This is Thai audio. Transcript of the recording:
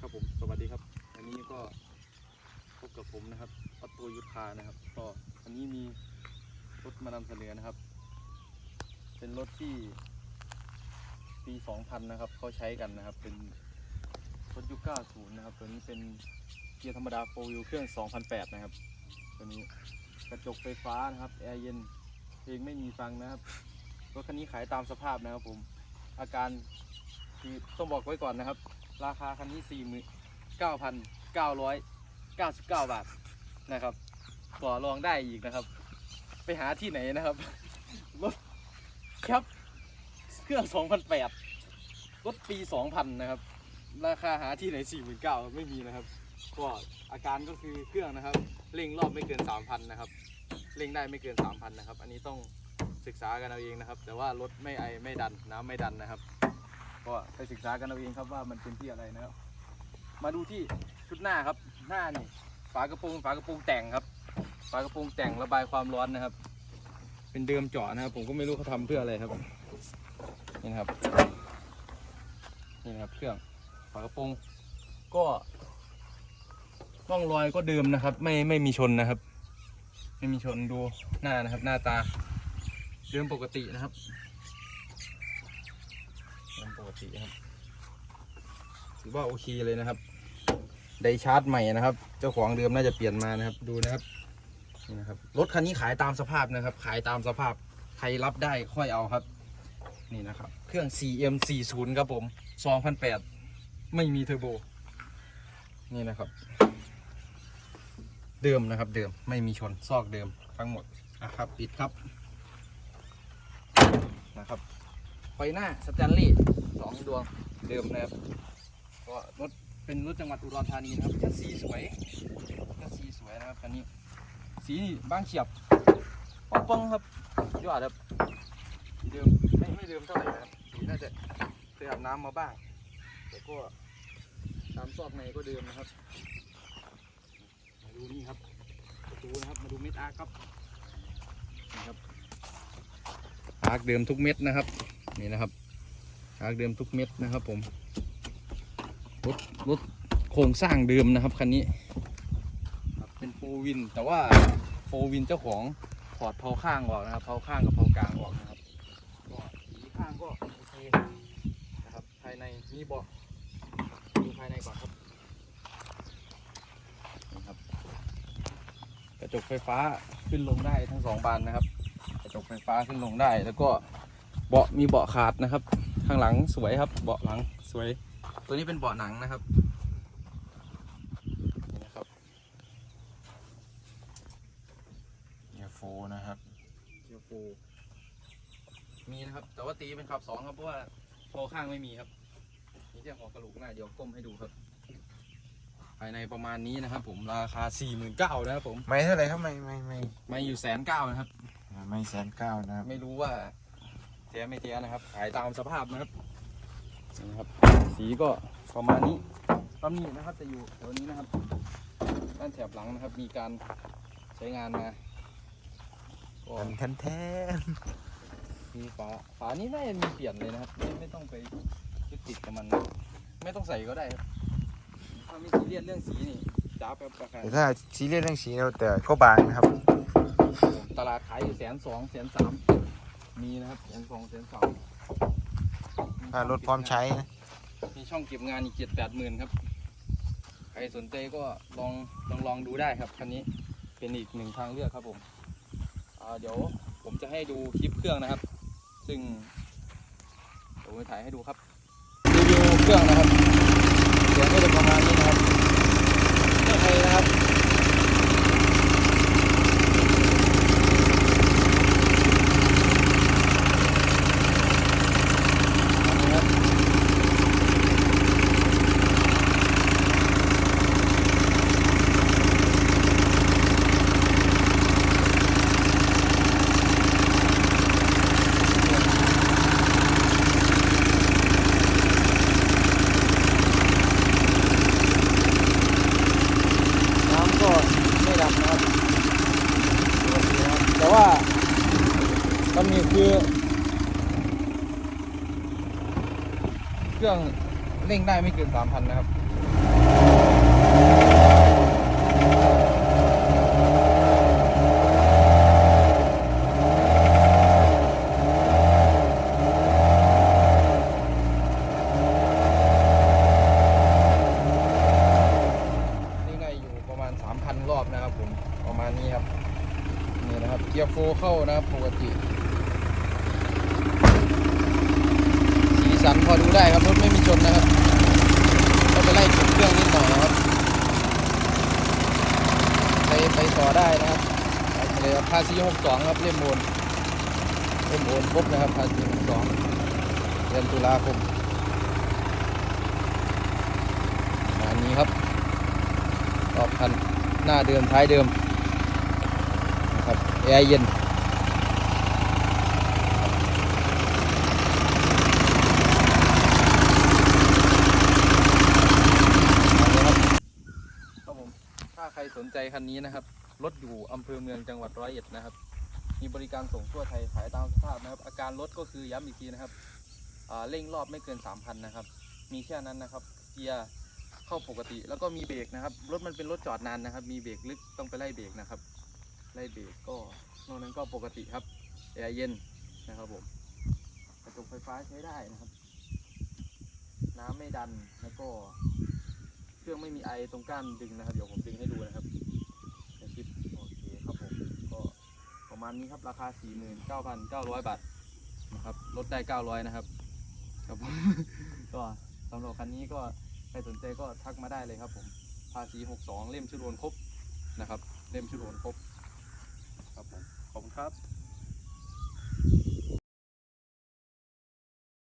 ครับผมสวัสดีครับ วันนี้ก็พบกับผมนะครับออตโตยุทธานะครับก็วันนี้มีรถมานำเสนอนะครับ เป็นรถที่ปี 2000 นะครับเขาใช้กันนะครับ เป็นรถยุค90 นะครับ ตัวนี้เป็นเกียร์ธรรมดาโฟวิลเครื่อง 2008 นะครับ ตัวนี้กระจกไฟฟ้านะครับแอร์เย็นเพลงไม่มีฟังนะครับรถคันนี้ขายตามสภาพนะครับผมอาการคือต้องบอกไว้ก่อนนะครับ ราคาคันนี้49,999 บาทนะครับต่อรองได้อีกนะครับ ไปหาที่ไหนนะครับรถครับเครื่อง2008รถปี 2000 นะครับ ราคาหาที่ไหน 49,000ไม่มีนะครับก็อาการก็คือเครื่องนะครับเร่งรอบไม่เกิน 3,000 นะครับเร่งได้ไม่เกิน 3,000 นะครับ อันนี้ต้องศึกษากันเอาเองนะครับ แต่ว่ารถไม่ไอไม่ดันน้ำไม่ดันนะครับ ก็ไปศึกษากันเอาเองครับว่ามันเป็นที่อะไรนะครับ มาดูที่ชุดหน้าครับหน้านี่ฝากระโปรงฝากระโปรงแต่งครับ ฝากระโปรงแต่งระบายความร้อนนะครับ เป็นเดิมเจาะนะครับ ผมก็ไม่รู้เขาทำเพื่ออะไรครับนี่นะครับนี่นะครับเครื่องฝากระโปรงก็ร่องรอยก็เดิมนะครับ ไม่ไม่มีชนนะครับ ไม่มีชนดูหน้านะครับ หน้าตาเดิมปกตินะครับ ติครับถือว่าโอเคเลยนะครับ ไดชาร์จใหม่นะครับ เจ้าของเดิมน่าจะเปลี่ยนมานะครับ ดูนะครับนี่นะครับรถคันนี้ขายตามสภาพนะครับ ขายตามสภาพใครรับได้ค่อยเอาครับ นี่นะครับ เครื่อง CM40 ครับผม2008 ไม่มีเทอร์โบ นี่นะครับ เดิมนะครับเดิมไม่มีชนซอกเดิมทั้งหมดนะครับปิดครับนะครับไฟหน้าสแตนลีย์ สองดวงเดิมนะครับก็รถเป็นรถจังหวัดอุดรธานีนะครับคัสซีสวยคัสซีสวยนะครับคันนี้ สีนี่บางเฉียบป้องป้องครับยอดครับเดิมไม่ไม่เดิมเท่าไหร่นะครับสีน่าจะเคยอาบน้ำมาบ้างแต่ก็ตามซอกในก็เดิมนะครับมาดูนี่ครับประตูนะครับมาดูเม็ดอาร์ครับนี่ครับอาร์คเดิมทุกเม็ดนะครับนี่นะครับาร์คเดิมทุกเม็ดนะครับผมรถรถโครงสร้างเดิมนะครับคันนี้เป็นโฟวิน แต่ว่าโฟวินเจ้าของถอดเพาข้างออกนะครับเพาข้างกับเพากลางออกนะครับก็สีข้างก็โอเคนะครับภายในมีเบาะดูภายในก่อนครับนี่ครับกระจกไฟฟ้าขึ้นลงได้ทั้งสองบานนะครับ กระจกไฟฟ้าขึ้นลงได้แล้วก็เบาะมีเบาะขาดนะครับ ข้างหลังสวยครับ เบาะหลังสวย ตัวนี้เป็นเบาะหนังนะครับนี่นะครับเกียร์โฟนะครับเกียร์โฟมีนะครับ แต่ว่าตีเป็นขับสองครับเพราะว่าโฟข้างไม่มีครับ นี่แค่หัวกระโหลกหน้าเดี๋ยวก้มให้ดูครับ ภายในประมาณนี้นะครับ ผมราคา4 9 0 0 0นะครับผมไม่เท่าไหร่ครับไม่ไม่ไม่ไม่อยู่แสนเก้านะครับ ไม่แสนเก้านะครับ ไม่รู้ว่า แท้ไม่แท้นะครับ ขายตามสภาพนะครับนี่นะครับ สีก็ประมาณนี้ตำหนินะครับจะอยู่แถวนี้นะครับ ด้านแถบหลังนะครับ มีการใช้งานมาก็แทนแทนมีฝาฝานี้น่าจะมีเปลี่ยนเลยนะครับ ไม่ไม่ต้องไปยึดติดกับมันนะไม่ต้องใส่ก็ได้ครับถ้าไม่ซีเรียสเรื่องสีนี่จ้าบแบบราคาแต่ถ้าซีเรียสเรื่องสีเราแต่ก็บางนะครับ ตลาดขายอยู่แสนสองแสนสาม มีนะครับแสนสองแสนสามถ้ารถพร้อมใช้นะมีช่องเก็บงานอีกเจ็ดแปดหมื่นครับ ใครสนใจก็ลองลองลองดูได้ครับคันนี้เป็นอีกหนึ่งทางเลือกครับผมอ่าเดี๋ยวผมจะให้ดูคลิปเครื่องนะครับ ซึ่งเดี๋ยวผมจะถ่ายให้ดูครับรีวิวเครื่องนะครับเสียงก็จะประมาณนี้นะครับเครื่องไทยนะครับอันนี้ครับ น้ำก็ไม่ดำนะครับปกตินะครับ แต่ว่าตำหนิคือ เค รื่อง เร่งได้ไม่เกินสามพันนะครับนี่ก็อยู่ประมาณ3,000รอบนะครับผมประมาณนี้ครับ นี่นะครับ เกียร์โฟร์เข้านะครับปกติ สันพอดูได้ครับรถไม่มีชนนะครับก็ไปไล่จุดเครื่องนิดหน่อยนะครับไปไปต่อได้นะครับไปเลยครับภาษี62ครับเล่มโอนเล่มโอนครบนะครับภาษี62เดือนตุลาคมประมาณนี้ครับรอบคันหน้าเดิมท้ายเดิมนะครับแอร์เย็นครับผมถ้าใคร สนใจคันนี้นะครับ รถอยู่อำเภอเมืองจังหวัดร้อยเอ็ดนะครับ มีบริการส่งทั่วไทยขายตามสภาพนะครับ อาการรถก็คือย้ำอีกทีนะครับเร่งรอบไม่เกิน 3,000 นะครับ มีแค่นั้นนะครับ เกียร์เข้าปกติ แล้วก็มีเบรกนะครับ รถมันเป็นรถจอดนานนะครับ มีเบรกลึกต้องไปไล่เบรกนะครับ ไล่เบรกก็นอกนั้นก็ปกติครับแอร์เย็นนะครับผมกระจกไฟฟ้าใช้ได้นะครับ น้ำไม่ดันแล้วก็ เครื่องไม่มีไอตรงก้านดึงนะครับ เดี๋ยวผมดึงให้ดูนะครับในคลิปโอเคครับผมก็ประ มาณนี้ครับราคา 49,900 บาทนะครับลดได้ 900 นะครับครับผมก็สำหรับคันนี้ก็ใครสนใจก็ทักมาได้เลยครับผมภาษี 62 เล่มชุดโอนครบนะครับ เล่มชุดโอนครบครับผมขอบคุณครับ